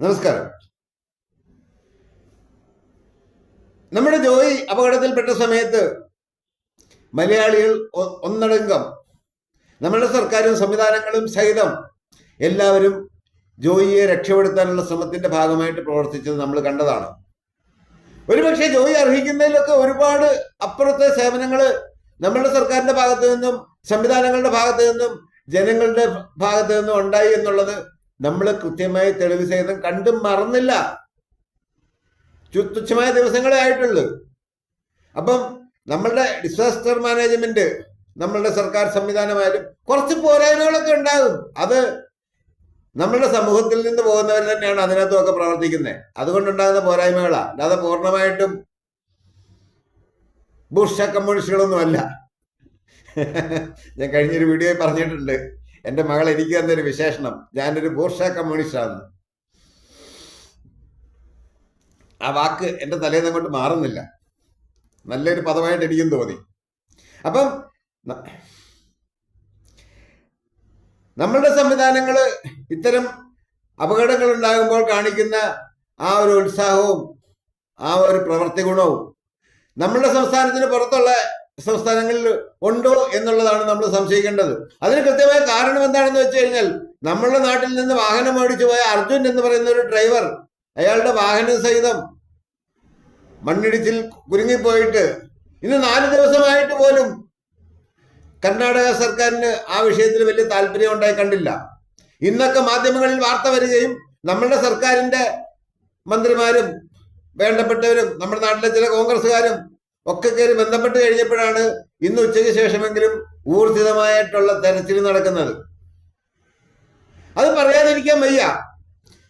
നമസ്കാരം. നമ്മുടെ ജോയി അപകടത്തിൽപ്പെട്ട സമയത്ത് മലയാളികൾ ഒന്നടങ്കം നമ്മുടെ സർക്കാരും സംവിധാനങ്ങളും സഹിതം എല്ലാവരും ജോയിയെ രക്ഷപ്പെടുത്താനുള്ള ശ്രമത്തിന്റെ ഭാഗമായിട്ട് പ്രവർത്തിച്ചത് നമ്മൾ കണ്ടതാണ്. ഒരുപക്ഷെ ജോയി അർഹിക്കുന്നതിലൊക്കെ ഒരുപാട് അപ്പുറത്തെ സേവനങ്ങൾ നമ്മുടെ സർക്കാരിന്റെ ഭാഗത്തു നിന്നും സംവിധാനങ്ങളുടെ ഭാഗത്തു നിന്നും ജനങ്ങളുടെ ഭാഗത്തു നിന്നും ഉണ്ടായി എന്നുള്ളത് നമ്മൾ കൃത്യമായി തെളിവ് സഹിതം കണ്ടും മറന്നില്ല. ചുത്തുച്ഛമായ ദിവസങ്ങളെ ആയിട്ടുള്ളൂ. അപ്പം നമ്മളുടെ ഡിസാസ്റ്റർ മാനേജ്മെന്റ് നമ്മളുടെ സർക്കാർ സംവിധാനമായാലും കുറച്ച് പോരായ്മകളൊക്കെ ഉണ്ടാകും. അത് നമ്മളുടെ സമൂഹത്തിൽ നിന്ന് പോകുന്നവർ തന്നെയാണ് അതിനകത്തുമൊക്കെ പ്രവർത്തിക്കുന്നത്. അതുകൊണ്ടുണ്ടാകുന്ന പോരായ്മകളാ. അല്ലാതെ പൂർണമായിട്ടും ബുഷ കമ്മ്യൂണിസ്റ്റുകളൊന്നും അല്ല ഞാൻ കഴിഞ്ഞൊരു വീഡിയോയിൽ പറഞ്ഞിട്ടുണ്ട്. എന്റെ മകൾ എനിക്ക് തന്നൊരു വിശേഷണം. ഞാനൊരു ബൂർഷ കമ്മ്യൂണിസ്റ്റാണെന്ന് ആ വാക്ക് എന്റെ തലേന്ന് അങ്ങോട്ട് മാറുന്നില്ല. നല്ലൊരു പദമായിട്ട് എനിക്കും തോന്നി. അപ്പം നമ്മളുടെ സംവിധാനങ്ങൾ ഇത്തരം അപകടങ്ങൾ ഉണ്ടാകുമ്പോൾ കാണിക്കുന്ന ആ ഒരു ഉത്സാഹവും ആ ഒരു പ്രവൃത്തി ഗുണവും നമ്മളുടെ സംസ്ഥാനത്തിന് പുറത്തുള്ള സംസ്ഥാനങ്ങളിൽ ഉണ്ടോ എന്നുള്ളതാണ് നമ്മൾ സംശയിക്കേണ്ടത്. അതിന് കൃത്യമായ കാരണം എന്താണെന്ന് വെച്ച് കഴിഞ്ഞാൽ നമ്മളുടെ നാട്ടിൽ നിന്ന് വാഹനം ഓടിച്ചു പോയ അർജുൻ എന്ന് പറയുന്ന ഒരു ഡ്രൈവർ അയാളുടെ വാഹനം സഹിതം മണ്ണിടിച്ചിൽ കുരുങ്ങിപ്പോയിട്ട് ഇന്ന് നാല് ദിവസമായിട്ട് പോലും കർണാടക സർക്കാരിന് ആ വിഷയത്തിൽ വലിയ താല്പര്യം ഉണ്ടായി കണ്ടില്ല. ഇന്നൊക്കെ മാധ്യമങ്ങളിൽ വാർത്ത വരികയും നമ്മളുടെ സർക്കാരിന്റെ മന്ത്രിമാരും വേണ്ടപ്പെട്ടവരും നമ്മുടെ നാട്ടിലെ ചില കോൺഗ്രസ്സുകാരും ഒക്കെ കയറി ബന്ധപ്പെട്ട് കഴിഞ്ഞപ്പോഴാണ് ഇന്ന് ഉച്ചയ്ക്ക് ശേഷമെങ്കിലും ഊർജിതമായിട്ടുള്ള തെരച്ചിൽ നടക്കുന്നത്. അത് പറയാതിരിക്കാൻ വയ്യ.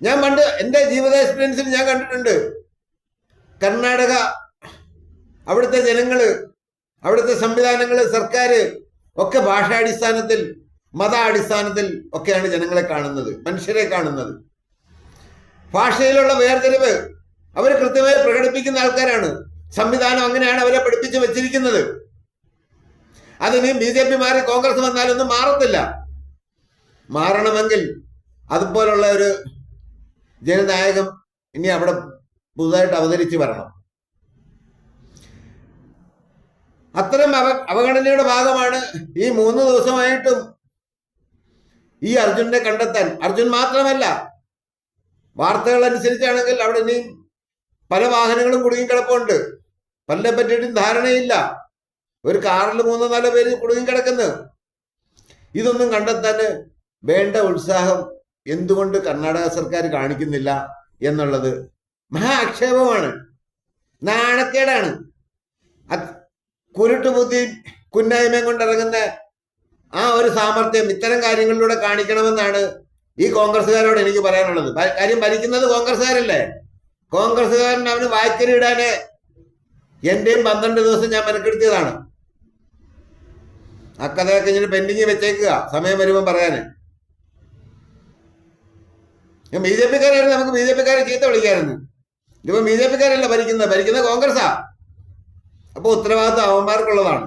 ഞാൻ പണ്ട് എന്റെ ജീവിത എക്സ്പീരിയൻസിൽ ഞാൻ കണ്ടിട്ടുണ്ട്. കർണാടക അവിടുത്തെ ജനങ്ങൾ അവിടുത്തെ സംവിധാനങ്ങൾ സർക്കാർ ഒക്കെ ഭാഷാടിസ്ഥാനത്തിൽ മതാടിസ്ഥാനത്തിൽ ഒക്കെയാണ് ജനങ്ങളെ കാണുന്നത് മനുഷ്യരെ കാണുന്നത്. ഭാഷയിലുള്ള വേർതിരിവ് അവർ കൃത്യമായി പ്രകടിപ്പിക്കുന്ന ആൾക്കാരാണ്. സംവിധാനം അങ്ങനെയാണ് അവരെ പഠിപ്പിച്ച് വെച്ചിരിക്കുന്നത്. അതിന് ബി ജെ പി മാറി കോൺഗ്രസ് വന്നാലൊന്നും മാറത്തില്ല. മാറണമെങ്കിൽ അതുപോലുള്ള ഒരു ജനനായകം ഇനി അവിടെ പുതുതായിട്ട് അവതരിച്ച് വരണം. അത്തരം അവ അവഗണനയുടെ ഭാഗമാണ് ഈ മൂന്ന് ദിവസമായിട്ടും ഈ അർജുനെ കണ്ടെത്താൻ. അർജുൻ മാത്രമല്ല വാർത്തകൾ അനുസരിച്ചാണെങ്കിൽ അവിടെ ഇനിയും പല വാഹനങ്ങളും കുടുങ്ങിക്കിടപ്പുണ്ട്. പലരെ പറ്റിയിട്ടും ധാരണയില്ല. ഒരു കാറിൽ മൂന്നോ നാലോ പേര് കുടുങ്ങിക്കിടക്കുന്നു ഇതൊന്നും കണ്ടെത്താൻ വേണ്ട ഉത്സാഹം എന്തുകൊണ്ട് കർണാടക സർക്കാർ കാണിക്കുന്നില്ല എന്നുള്ളത് മഹാ ആക്ഷേപമാണ് നാണക്കേടാണ്. അത് കുരുട്ടുബുദ്ധി കുന്നായ്മയും കൊണ്ടിറങ്ങുന്ന ആ ഒരു സാമർഥ്യം ഇത്തരം കാര്യങ്ങളിലൂടെ കാണിക്കണമെന്നാണ് ഈ കോൺഗ്രസ്സുകാരോട് എനിക്ക് പറയാനുള്ളത്. കാര്യം ഭരിക്കുന്നത് കോൺഗ്രസ്സുകാരല്ലേ? കോൺഗ്രസ്സുകാരൻ അവന് വായ്ക്കരി ഇടാന് എന്റെയും പന്ത്രണ്ട് ദിവസം ഞാൻ മെനക്കെടുത്തിയതാണ്. ആ കഥയൊക്കെ ഇങ്ങനെ പെൻഡിങ് വെച്ചേക്കുക സമയം വരുമ്പോൾ പറയാന്. ഞാൻ ബി ജെ പിക്കാരായിരുന്നു നമുക്ക് ബി ജെ പിക്കാരെ ചീത്ത വിളിക്കായിരുന്നു. ഇതിപ്പോ ബി ജെ പിക്കാരല്ല ഭരിക്കുന്നത് ഭരിക്കുന്നത് കോൺഗ്രസ്സാ. അപ്പൊ ഉത്തരവാദിത്വം അവന്മാർക്കുള്ളതാണ്.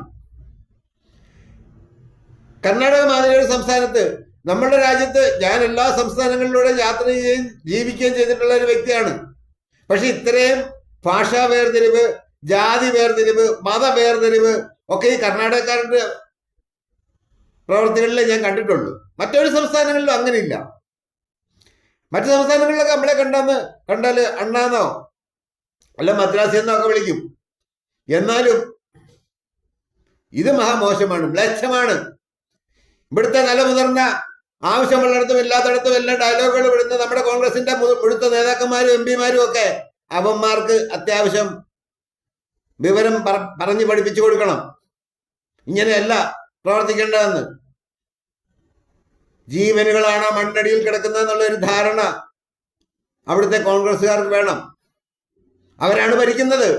കർണാടക മാതിരി ഒരു സംസ്ഥാനത്ത് നമ്മുടെ രാജ്യത്ത് ഞാൻ എല്ലാ സംസ്ഥാനങ്ങളിലൂടെ യാത്ര ചെയ്യുകയും ജീവിക്കുകയും ചെയ്തിട്ടുള്ള ഒരു വ്യക്തിയാണ്. പക്ഷെ ഇത്രയും ഭാഷാ വേർതിരിവ് ജാതി വേർതിരിവ് മത വേർതിരിവ് ഒക്കെ ഈ കർണാടകക്കാരുടെ പ്രവർത്തനങ്ങളിലേ ഞാൻ കണ്ടിട്ടുള്ളൂ. മറ്റൊരു സംസ്ഥാനങ്ങളിലും അങ്ങനെയില്ല. മറ്റു സംസ്ഥാനങ്ങളിലൊക്കെ നമ്മളെ കണ്ടെന്ന് കണ്ടാൽ അണ്ണാന്നോ അല്ല മദ്രാസി എന്നോ ഒക്കെ വിളിക്കും. എന്നാലും ഇത് മഹാമോശമാണ് മ്ലേച്ഛമാണ്. ഇവിടുത്തെ നിലമുതിർന്ന ആവശ്യമുള്ളിടത്തും ഇല്ലാത്തടത്തും എല്ലാ ഡയലോഗുകൾ വിടുന്ന നമ്മുടെ കോൺഗ്രസിന്റെ മുഴുത്ത നേതാക്കന്മാരും എം പിമാരും ഒക്കെ അവന്മാർക്ക് അത്യാവശ്യം വിവരം പറഞ്ഞു പഠിപ്പിച്ചു കൊടുക്കണം. ഇങ്ങനെയല്ല പ്രവർത്തിക്കേണ്ടതെന്ന്. ജീവനുകളാണ് മണ്ണടിയിൽ കിടക്കുന്നത് എന്നുള്ള ഒരു ധാരണ അവിടുത്തെ കോൺഗ്രസ്സുകാർക്ക് വേണം. അവരാണ് ഭരിക്കുന്നത്.